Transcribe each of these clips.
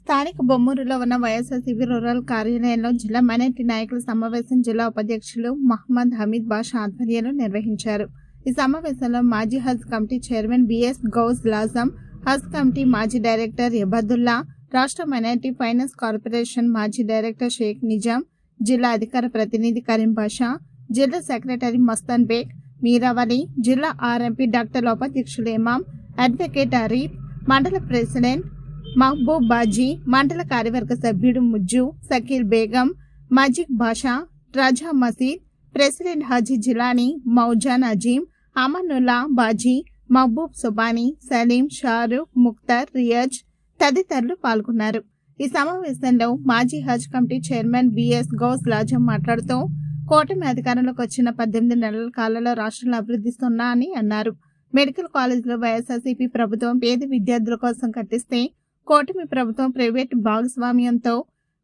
స్థానిక బొమ్మూరులో ఉన్న వైఎస్ఆర్సీపీ రూరల్ కార్యాలయంలో జిల్లా మైనార్టీ నాయకుల సమావేశం జిల్లా ఉపాధ్యక్షులు మహమ్మద్ హమీద్ బాషా ఆధ్వర్యంలో నిర్వహించారు. ఈ సమావేశంలో మాజీ Haj committee chairman B S Gouse Lazam Haj committee మాజీ డైరెక్టర్ ఎబదుల్లా రాష్ట్ర మైనార్టీ ఫైనాన్స్ కార్పొరేషన్ మాజీ డైరెక్టర్ షేక్ నిజాం జిల్లా అధికార ప్రతినిధి కరీం పాషా జిల్లా సెక్రటరీ మస్తాన్ బేగ్ మీరావలి జిల్లా ఆర్ఎంపీ డాక్టర్ ఉపాధ్యక్షులు ఇమాం అడ్వకేట్ అరీఫ్ మండల ప్రెసిడెంట్ మహబూబ్ బాజీ మండల కార్యవర్గ సభ్యుడు ముజ్జు సకీల్ బేగం మజిక్ బాషా రజా మసీద్ ప్రెసిడెంట్ హజీ జిలానీ మౌజాన్ అజీం అమనుల్లా బాజీ మహబూబ్ సుబానీ సలీం షారూఖ్ ముక్తార్ రియాజ్ తదితరులు పాల్గొన్నారు. ఈ సమావేశంలో మాజీ Haj committee chairman B S Ghouse Lazam మాట్లాడుతూ కూటమి అధికారంలోకి వచ్చిన పద్దెనిమిది నెలల కాలంలో రాష్ట్రంలో అభివృద్ధిస్తున్నా అని అన్నారు. మెడికల్ కాలేజీలో వైఎస్ఆర్సీపీ ప్రభుత్వం పేద విద్యార్థుల కోసం కట్టిస్తే కూటమి ప్రభుత్వం ప్రైవేట్ భాగస్వామ్యంతో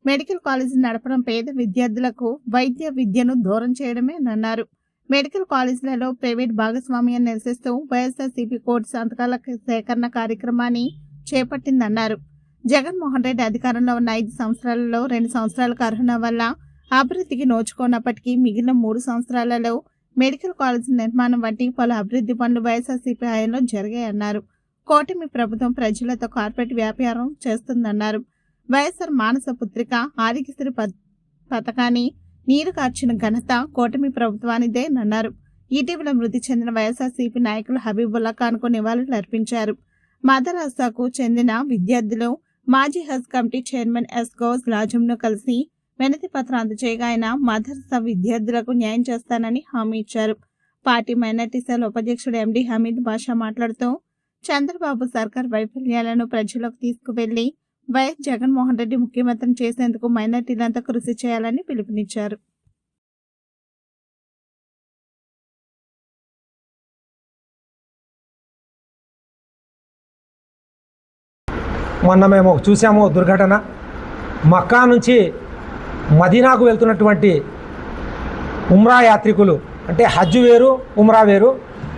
మెడికల్ కాలేజీ నడపడం పేద విద్యార్థులకు వైద్య విద్యను దూరం చేయడమే అన్నారు. మెడికల్ కాలేజీలలో ప్రైవేట్ భాగస్వామ్యాన్ని నిరసిస్తూ వైఎస్ఆర్సీపీ కోర్టు సంతకాల సేకరణ కార్యక్రమాన్ని చేపట్టిందన్నారు. జగన్మోహన్ రెడ్డి అధికారంలో ఉన్న ఐదు సంవత్సరాలలో రెండు సంవత్సరాల కరోనా వల్ల అభివృద్ధికి నోచుకోనప్పటికీ మిగిలిన మూడు సంవత్సరాలలో మెడికల్ కాలేజీ నిర్మాణం వంటి పలు అభివృద్ధి పనులు వైఎస్ఆర్సీపీ హయాంలో జరిగాయన్నారు. కూటమి ప్రభుత్వం ప్రజలతో కార్పొరేట్ వ్యాపారం చేస్తుందన్నారు. వైఎస్ఆర్ మానస పుత్రిక ఆరోగ్యశ్రీ పథకాన్ని నీరు కార్చిన ఘనత కూటమి ప్రభుత్వానిదేనన్నారు ఇటీవల మృతి చెందిన వైఎస్ఆర్సీపీ నాయకులు హబీబుల్లా ఖాన్కు నివాళులు అర్పించారు. మదరాసాకు చెందిన విద్యార్థులు మాజీ Haj committee chairman S Ghouse లాజంను కలిసి వినతి పత్రం అందజేయగా ఆయన మదర్సా విద్యార్థులకు న్యాయం చేస్తానని హామీ ఇచ్చారు. పార్టీ మైనార్టీ సెల్ ఉపాధ్యక్షుడు ఎండి హమీద్ బాషా మాట్లాడుతూ చంద్రబాబు సర్కార్ వైఫల్యాలను ప్రజలకు తీసుకువెళ్ళి వైఎస్ జగన్మోహన్ రెడ్డి ముఖ్యమంత్రిని చేసేందుకు మైనార్టీలంతా కృషి చేయాలని పిలుపునిచ్చారు. మొన్న మేము చూసాము దుర్ఘటన. మక్కా నుంచి మదీనాకు వెళ్తున్నటువంటి ఉమ్రా యాత్రికులు అంటే హజ్ వేరు ఉమ్రా వేరు.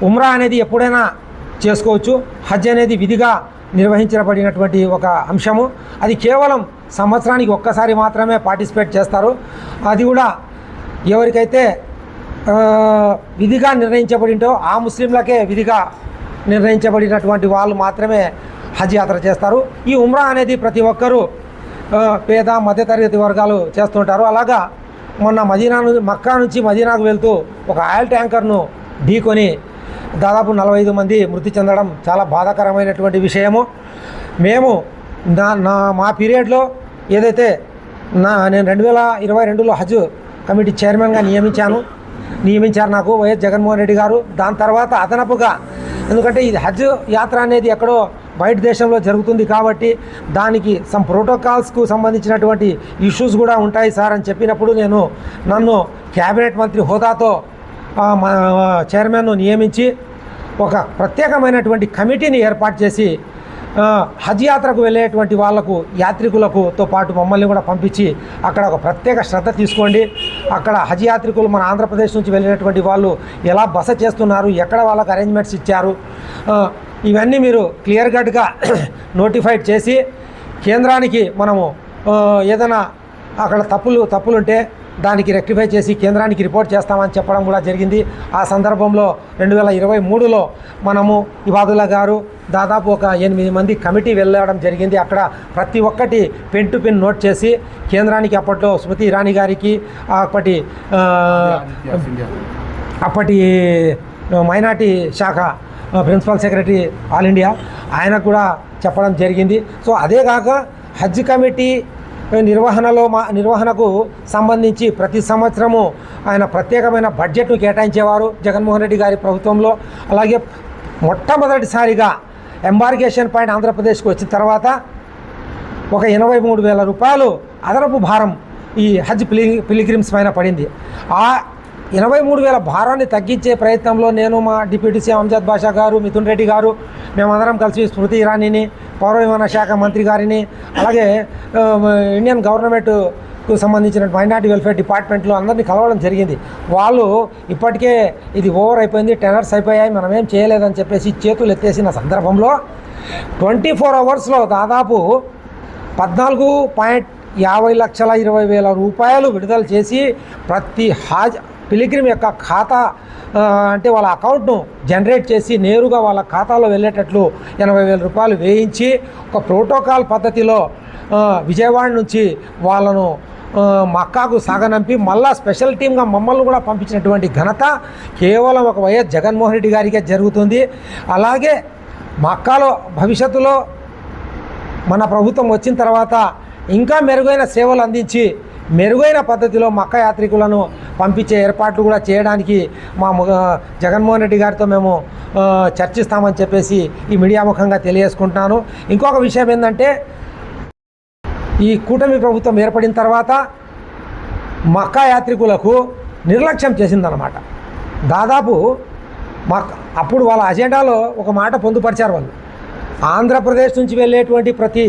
ఉమ్రా అనేది ఎప్పుడైనా చేసుకోవచ్చు. హజ్ అనేది విధిగా నిర్వహించబడినటువంటి ఒక అంశము. అది కేవలం సంవత్సరానికి ఒక్కసారి మాత్రమే పార్టిసిపేట్ చేస్తారు. అది కూడా ఎవరికైతే విధిగా నిర్ణయించబడింటో ఆ ముస్లింలకే విధిగా నిర్ణయించబడినటువంటి వాళ్ళు మాత్రమే హజ్ యాత్ర చేస్తారు. ఈ ఉమ్రా అనేది ప్రతి ఒక్కరూ పేద మధ్యతరగతి వర్గాలు చేస్తుంటారు. అలాగా మొన్న మదీనా మక్కా నుంచి మదీనాకు వెళ్తూ ఒక ఆయిల్ ట్యాంకర్ను ఢీకొని దాదాపు నలభై ఐదు మంది మృతి చెందడం చాలా బాధాకరమైనటువంటి విషయము. మేము నా నా మా పీరియడ్లో ఏదైతే నా నేను రెండు వేల ఇరవై రెండులో హజ్ కమిటీ చైర్మన్గా నియమించాను. నియమించారు నాకు వైఎస్ జగన్మోహన్ రెడ్డి గారు. దాని తర్వాత అదనపుగా ఎందుకంటే ఇది హజ్ యాత్ర అనేది ఎక్కడో బయట దేశంలో జరుగుతుంది కాబట్టి దానికి సమ్ ప్రోటోకాల్స్కు సంబంధించినటువంటి ఇష్యూస్ కూడా ఉంటాయి సార్ అని చెప్పినప్పుడు నేను నన్ను క్యాబినెట్ మంత్రి హోదాతో చైర్మన్ను నియమించి ఒక ప్రత్యేకమైనటువంటి కమిటీని ఏర్పాటు చేసి హజ్ యాత్రకు వెళ్ళేటువంటి వాళ్ళకు యాత్రికులకుతో పాటు మమ్మల్ని కూడా పంపించి అక్కడ ఒక ప్రత్యేక శ్రద్ధ తీసుకోండి. అక్కడ హజ్ యాత్రికులు మన ఆంధ్రప్రదేశ్ నుంచి వెళ్ళినటువంటి వాళ్ళు ఎలా బస చేస్తున్నారు ఎక్కడ వాళ్ళకు అరేంజ్మెంట్స్ ఇచ్చారు ఇవన్నీ మీరు క్లియర్ కట్గా నోటిఫైడ్ చేసి కేంద్రానికి మనము ఏదైనా అక్కడ తప్పులు తప్పులుంటే దానికి రెక్టిఫై చేసి కేంద్రానికి రిపోర్ట్ చేస్తామని చెప్పడం కూడా జరిగింది. ఆ సందర్భంలో రెండు వేల ఇరవై మూడులో మనము ఇబాదుల్లా గారు దాదాపు ఒక ఎనిమిది మంది కమిటీ వెళ్ళడం జరిగింది. అక్కడ ప్రతి ఒక్కటి పెన్ టు పెన్ నోట్ చేసి కేంద్రానికి అప్పట్లో స్మృతి ఇరానీ గారికి అప్పటి అప్పటి మైనార్టీ శాఖ ప్రిన్సిపల్ సెక్రటరీ ఆల్ ఇండియా ఆయనకు కూడా చెప్పడం జరిగింది. సో అదే కాక హజ్ కమిటీ నిర్వహణలో మా నిర్వహణకు సంబంధించి ప్రతి సంవత్సరము ఆయన ప్రత్యేకమైన బడ్జెట్ను కేటాయించేవారు జగన్మోహన్ రెడ్డి గారి ప్రభుత్వంలో. అలాగే మొట్టమొదటిసారిగా ఎంబార్గేషన్ పాయింట్ ఆంధ్రప్రదేశ్కి వచ్చిన తర్వాత ఒక ఎనభై మూడు వేల రూపాయలు అదనపు భారం ఈ హజ్ పిలి పిలిగ్రిమ్స్ పైన పడింది. ఆ ఎనభై మూడు వేల భారాన్ని తగ్గించే ప్రయత్నంలో నేను మా డిప్యూటీ సీఎం అంజద్ బాషా గారు మిథున్ రెడ్డి గారు మేమందరం కలిసి స్మృతి ఇరానీని పౌర విమాన శాఖ మంత్రి గారిని అలాగే ఇండియన్ ఇండియన్ గవర్నమెంట్కు సంబంధించిన మైనార్టీ వెల్ఫేర్ డిపార్ట్మెంట్లో అందరినీ కలవడం జరిగింది. వాళ్ళు ఇప్పటికే ఇది ఓవర్ అయిపోయింది టెనర్స్ అయిపోయాయి మనం ఏం చేయలేదని చెప్పేసి చేతులు ఎత్తేసిన సందర్భంలో ట్వంటీ ఫోర్ అవర్స్లో దాదాపు పద్నాలుగు పాయింట్ యాభై లక్షల ఇరవై వేల రూపాయలు విడుదల చేసి ప్రతి హాజ పిలిగ్రిమ్ యొక్క ఖాతా అంటే వాళ్ళ అకౌంట్ను జనరేట్ చేసి నేరుగా వాళ్ళ ఖాతాలో వెళ్ళేటట్లు ఎనభై వేల రూపాయలు వేయించి ఒక ప్రోటోకాల్ పద్ధతిలో విజయవాడ నుంచి వాళ్ళను మక్కాకు సాగనంపి మళ్ళా స్పెషల్ టీమ్గా మమ్మల్ని కూడా పంపించినటువంటి ఘనత కేవలం ఒక వైఎస్ జగన్మోహన్ రెడ్డి గారికే జరుగుతుంది. అలాగే మక్కాలో భవిష్యత్తులో మన ప్రభుత్వం వచ్చిన తర్వాత ఇంకా మెరుగైన సేవలు అందించి మెరుగైన పద్ధతిలో మక్క యాత్రికులను పంపించే ఏర్పాట్లు కూడా చేయడానికి మా జగన్మోహన్ రెడ్డి గారితో మేము చర్చిస్తామని చెప్పేసి ఈ మీడియా ముఖంగా తెలియజేసుకుంటున్నాను. ఇంకొక విషయం ఏంటంటే ఈ కూటమి ప్రభుత్వం ఏర్పడిన తర్వాత మక్కా యాత్రికులకు నిర్లక్ష్యం చేసిందనమాట దాదాపు మక్ అప్పుడు వాళ్ళ అజెండాలో ఒక మాట పొందుపరిచారు వాళ్ళు. ఆంధ్రప్రదేశ్ నుంచి వెళ్ళేటువంటి ప్రతి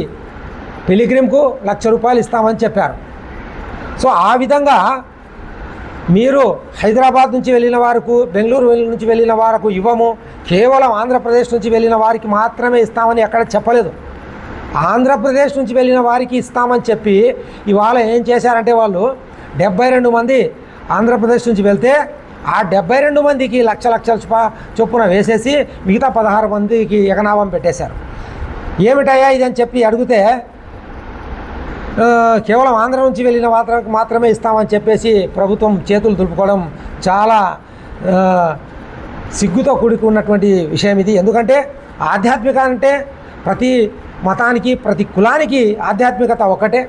పిలిగ్రిమ్కు లక్ష రూపాయలు ఇస్తామని చెప్పారు. సో ఆ విధంగా మీరు హైదరాబాద్ నుంచి వెళ్ళిన వారికి బెంగళూరు వెళ్ళి- నుంచి వెళ్ళిన వారికి ఇవ్వము. కేవలం ఆంధ్రప్రదేశ్ నుంచి వెళ్ళిన వారికి మాత్రమే ఇస్తామని ఎక్కడ చెప్పలేదు. ఆంధ్రప్రదేశ్ నుంచి వెళ్ళిన వారికి ఇస్తామని చెప్పి ఇవాళ ఏం చేశారంటే వాళ్ళు డెబ్బై రెండు మంది ఆంధ్రప్రదేశ్ నుంచి వెళ్తే ఆ డెబ్బై రెండు మందికి లక్ష లక్షల చొప్ప- చొప్పున వేసేసి మిగతా పదహారు మందికి ఎగనామం పెట్టేశారు. ఏమిటయ్యా ఇది అని చెప్పి అడిగితే కేవలం ఆంధ్ర నుంచి వెళ్ళిన మాత్రం మాత్రమే ఇస్తామని చెప్పేసి ప్రభుత్వం చేతులు దులుపుకోవడం చాలా సిగ్గుతో కూడుకున్నటువంటి విషయం ఇది. ఎందుకంటే ఆధ్యాత్మిక అంటే ప్రతి మతానికి ప్రతి కులానికి ఆధ్యాత్మికత ఒకటే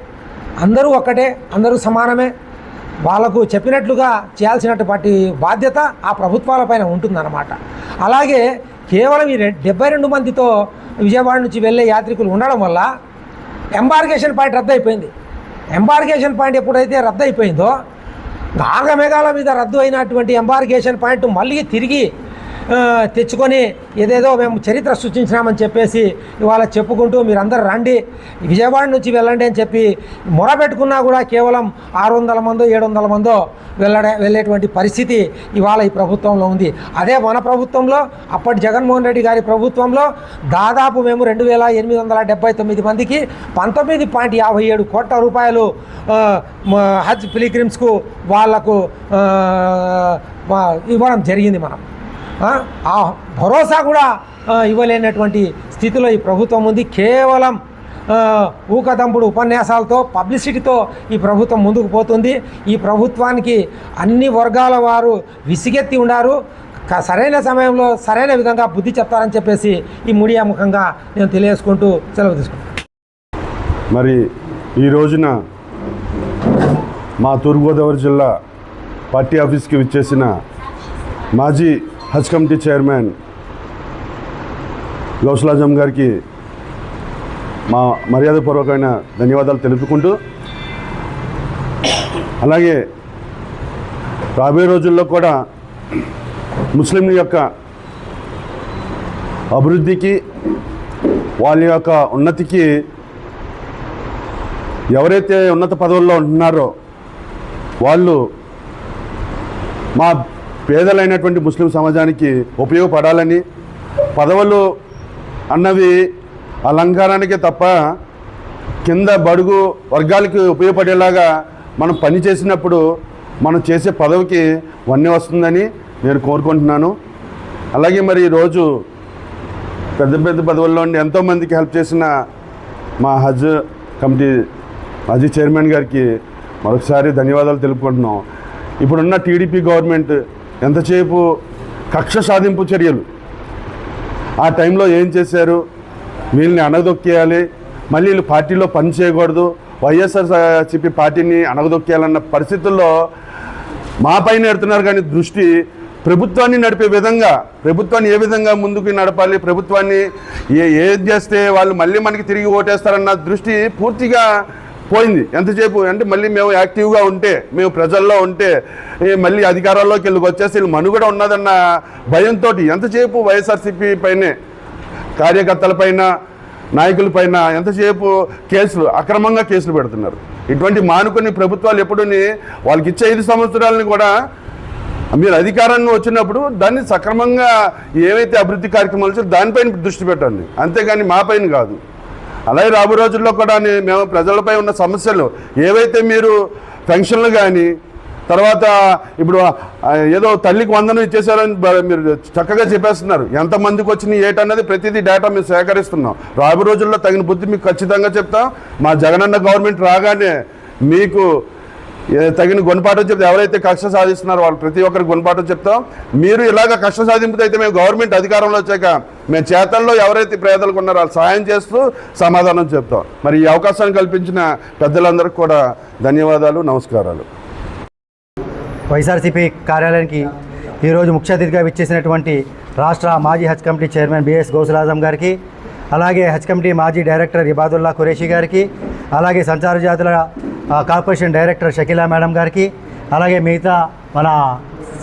అందరూ ఒక్కటే అందరూ సమానమే. వాళ్ళకు చెప్పినట్లుగా చేయాల్సినటువంటి బాధ్యత ఆ ప్రభుత్వాలపైన ఉంటుందన్నమాట. అలాగే కేవలం ఈ డెబ్బై రెండు మందితో విజయవాడ నుంచి వెళ్ళే యాత్రికులు ఉండడం వల్ల ఎంబార్గేషన్ పాయింట్ రద్దు అయిపోయింది ఎంబార్గేషన్ పాయింట్ ఎప్పుడైతే రద్దు అయిపోయిందో ఆగమేఘాల మీద రద్దు అయినటువంటి ఎంబార్గేషన్ పాయింట్ మళ్ళీ తిరిగి తెచ్చుకొని ఏదేదో మేము చరిత్ర సృష్టించినామని చెప్పేసి ఇవాళ చెప్పుకుంటూ మీరందరూ రండి. విజయవాడ నుంచి వెళ్ళండి అని చెప్పి మొరబెట్టుకున్నా కూడా కేవలం ఆరు వందల మందో ఏడు వందల మందో వెళ్ళడే వెళ్ళేటువంటి పరిస్థితి ఇవాళ ఈ ప్రభుత్వంలో ఉంది. అదే మన ప్రభుత్వంలో అప్పటి జగన్మోహన్ రెడ్డి గారి ప్రభుత్వంలో దాదాపు మేము రెండు వేల ఎనిమిది వందల డెబ్బై తొమ్మిది మందికి పంతొమ్మిది పాయింట్ యాభై ఏడు కోట్ల రూపాయలు హజ్ పిలిగ్రిమ్స్కు వాళ్ళకు ఇవ్వడం జరిగింది మనం. ఆ, భరోసా కూడా ఇవ్వలేనటువంటి స్థితిలో ఈ ప్రభుత్వం ఉంది. కేవలం ఊకదంపుడు ఉపన్యాసాలతో పబ్లిసిటీతో ఈ ప్రభుత్వం ముందుకు పోతుంది. ఈ ప్రభుత్వానికి అన్ని వర్గాల వారు విసిగెత్తి ఉన్నారు సరైన సమయంలో సరైన విధంగా బుద్ధి చెప్తారని చెప్పేసి ఈ మీడియా ముఖంగా నేను తెలియజేసుకుంటూ సెలవు తీసుకుంటాను మరి ఈ రోజున మా తూర్పుగోదావరి జిల్లా పార్టీ ఆఫీస్కి విచ్చేసిన మాజీ హజ్ కమిటీ చైర్మన్ గౌసలాజం గారికి మా మర్యాదపూర్వకమైన ధన్యవాదాలు తెలుపుకుంటూ అలాగే రాబోయే రోజుల్లో కూడా ముస్లింల యొక్క అభివృద్ధికి వాళ్ళ యొక్క ఉన్నతికి ఎవరైతే ఉన్నత పదవుల్లో ఉంటున్నారో వాళ్ళు మా పేదలైనటువంటి ముస్లిం సమాజానికి ఉపయోగపడాలని పదవులు అన్నవి అలంకారానికే తప్ప కింద బడుగు వర్గాలకి ఉపయోగపడేలాగా మనం పని చేసినప్పుడు మనం చేసే పదవికి వన్నె వస్తుందని నేను కోరుకుంటున్నాను. అలాగే మరి ఈరోజు పెద్ద పెద్ద పదవుల్లో ఉండి ఎంతోమందికి హెల్ప్ చేసిన మా హజ్ కమిటీ మాజీ చైర్మన్ గారికి మరొకసారి ధన్యవాదాలు తెలుపుకుంటున్నాం. ఇప్పుడున్న టీడీపీ గవర్నమెంట్ ఎంతసేపు కక్ష సాధింపు చర్యలు? ఆ టైంలో ఏం చేశారు? వీళ్ళని అణగదొక్కేయాలి. మళ్ళీ వీళ్ళు పార్టీలో పని చేయకూడదు. చెప్పి పార్టీని అణగదొక్కేయాలన్న పరిస్థితుల్లో మా పైన ఎడుతున్నారు కానీ దృష్టి ప్రభుత్వాన్ని నడిపే విధంగా ప్రభుత్వాన్ని ఏ విధంగా ముందుకు నడపాలి ప్రభుత్వాన్ని ఏ ఏది చేస్తే వాళ్ళు మళ్ళీ మనకి తిరిగి ఓటేస్తారన్న దృష్టి పూర్తిగా పోయింది. ఎంతసేపు? అంటే మళ్ళీ మేము యాక్టివ్గా ఉంటే మేము ప్రజల్లో ఉంటే మళ్ళీ అధికారాల్లోకి వెళ్ళి వచ్చేసి వీళ్ళు మనుగడ ఉన్నదన్న భయంతో ఎంతసేపు వైఎస్ఆర్సీపీ పైనే కార్యకర్తలపైన నాయకులపైన ఎంతసేపు కేసులు అక్రమంగా కేసులు పెడుతున్నారు. ఇటువంటి మానుకొని ప్రభుత్వాలు ఎప్పుడుని వాళ్ళకి ఇచ్చే ఐదు సంవత్సరాలని కూడా మీరు అధికారాన్ని వచ్చినప్పుడు దాన్ని సక్రమంగా ఏవైతే అభివృద్ధి కార్యక్రమాలు వచ్చారో దానిపైన దృష్టి పెట్టండి. అంతేగాని మా పైన కాదు. అలాగే రాబో రోజుల్లో కూడా మేము ప్రజలపై ఉన్న సమస్యలు ఏవైతే మీరు పెన్షన్లు కానీ తర్వాత ఇప్పుడు ఏదో తల్లికి వందనం ఇచ్చేసారని మీరు చక్కగా చెప్పేస్తున్నారు. ఎంతమందికి వచ్చిన ఏటన్నది ప్రతిదీ డేటా మేము సేకరిస్తున్నాం. రాబో రోజుల్లో తగిన బుద్ధి మీకు ఖచ్చితంగా చెప్తాం. మా జగనన్న గవర్నమెంట్ రాగానే మీకు తగిన గుణపాఠం చెప్తే ఎవరైతే కష్ట సాధిస్తున్నారో వాళ్ళు ప్రతి ఒక్కరికి గుణపాఠం చెప్తాం. మీరు ఇలాగ కక్ష సాధింపుతో అయితే మేము గవర్నమెంట్ అధికారంలో వచ్చాక మేము చేతల్లో ఎవరైతే పేదలకు ఉన్నారో వాళ్ళు సాయం చేస్తూ సమాధానం చెప్తాం. మరి ఈ అవకాశాన్ని కల్పించిన పెద్దలందరికీ కూడా ధన్యవాదాలు నమస్కారాలు. వైఎస్ఆర్సీపీ కార్యాలయానికి ఈరోజు ముఖ్య అతిథిగా విచ్చేసినటువంటి రాష్ట్ర మాజీ Haj committee chairman B S Ghouse Lazam గారికి అలాగే హజ్ కమిటీ మాజీ డైరెక్టర్ ఇబాదుల్లా ఖురేషి గారికి అలాగే సంచార జాతుల కార్పొరేషన్ డైరెక్టర్ షకీలా మేడం గారికి అలాగే మిగతా మన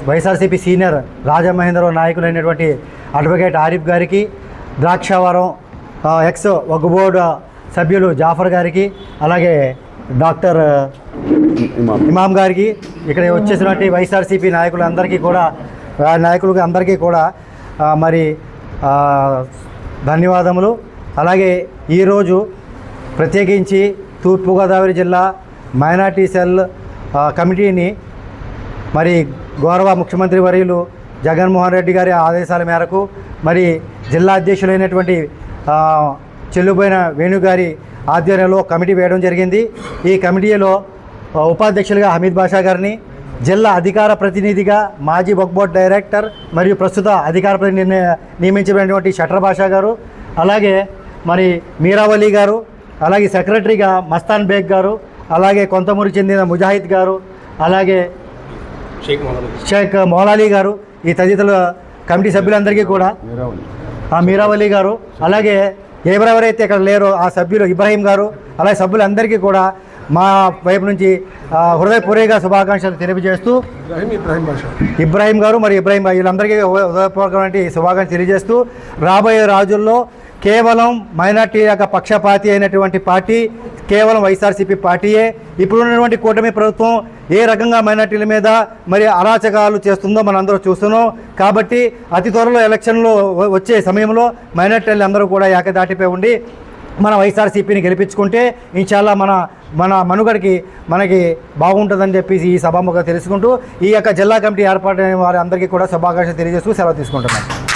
వైఎస్ఆర్సీపీ సీనియర్ రాజమహేంద్రరావు నాయకులైనటువంటి అడ్వకేట్ ఆరిఫ్ గారికి ద్రాక్షావరం ఎక్స్ వగ్గు బోర్డు సభ్యులు జాఫర్ గారికి అలాగే డాక్టర్ ఇమాం. గారికి ఇక్కడ వచ్చేసినటువంటి వైఎస్ఆర్సీపీ నాయకులందరికీ కూడా నాయకులు అందరికీ కూడా మరి ధన్యవాదములు అలాగే ఈరోజు ప్రత్యేకించి తూర్పుగోదావరి జిల్లా మైనార్టీ సెల్ కమిటీని మరి గౌరవ ముఖ్యమంత్రి వర్యులు జగన్మోహన్ రెడ్డి గారి ఆదేశాల మేరకు మరి జిల్లా అధ్యక్షులైనటువంటి చెల్లుబోయిన చెల్లుపోయిన వేణుగారి ఆధ్వర్యంలో కమిటీ వేయడం జరిగింది. ఈ కమిటీలో ఉపాధ్యక్షులుగా హమీద్ బాషా గారిని జిల్లా అధికార ప్రతినిధిగా మాజీ బొక్బోర్డ్ డైరెక్టర్ మరియు ప్రస్తుత అధికార ప్రతినిధి నియమించబడినటువంటి షటర్ బాషా గారు అలాగే మరి మీరావలి గారు అలాగే సెక్రటరీగా మస్తాన్ బేగ్ గారు అలాగే కొంతమూరికి చెందిన ముజాహిద్ గారు అలాగే షేక్ మౌలాలి. గారు ఈ తదితరుల కమిటీ సభ్యులందరికీ కూడా. ఆ మీరావలి గారు అలాగే ఎవరెవరైతే ఇక్కడ లేరో ఆ సభ్యులు ఇబ్రాహీం గారు అలాగే సభ్యులందరికీ కూడా మా వైపు నుంచి హృదయపూర్వక శుభాకాంక్షలు తెలియజేస్తూ ఇబ్రాహీం గారు మరి ఇబ్రాహీం వీళ్ళందరికీ హృదయపూర్వకమైన శుభాకాంక్షలు తెలియజేస్తూ రాబోయే రోజుల్లో కేవలం మైనార్టీ యొక్క పక్షపాతి అయినటువంటి పార్టీ కేవలం వైఎస్ఆర్సీపీ పార్టీయే. ఇప్పుడున్నటువంటి కూటమి ప్రభుత్వం ఏ రకంగా మైనార్టీల మీద మరి అరాచకాలు చేస్తుందో మనం అందరూ చూస్తున్నాం. కాబట్టి అతి త్వరలో ఎలక్షన్లో వచ్చే సమయంలో మైనార్టీలు అందరూ కూడా ఏకదాటిపై ఉండి మన వైఎస్ఆర్సీపీని గెలిపించుకుంటే ఇంచాలా మన మన మనుగడికి మనకి బాగుంటుందని చెప్పేసి ఈ సభాముఖంగా తెలుసుకుంటూ ఈ యొక్క జిల్లా కమిటీ ఏర్పాటైన వారి అందరికీ కూడా శుభాకాంక్షలు తెలియజేస్తూ సెలవు తీసుకుంటున్నాను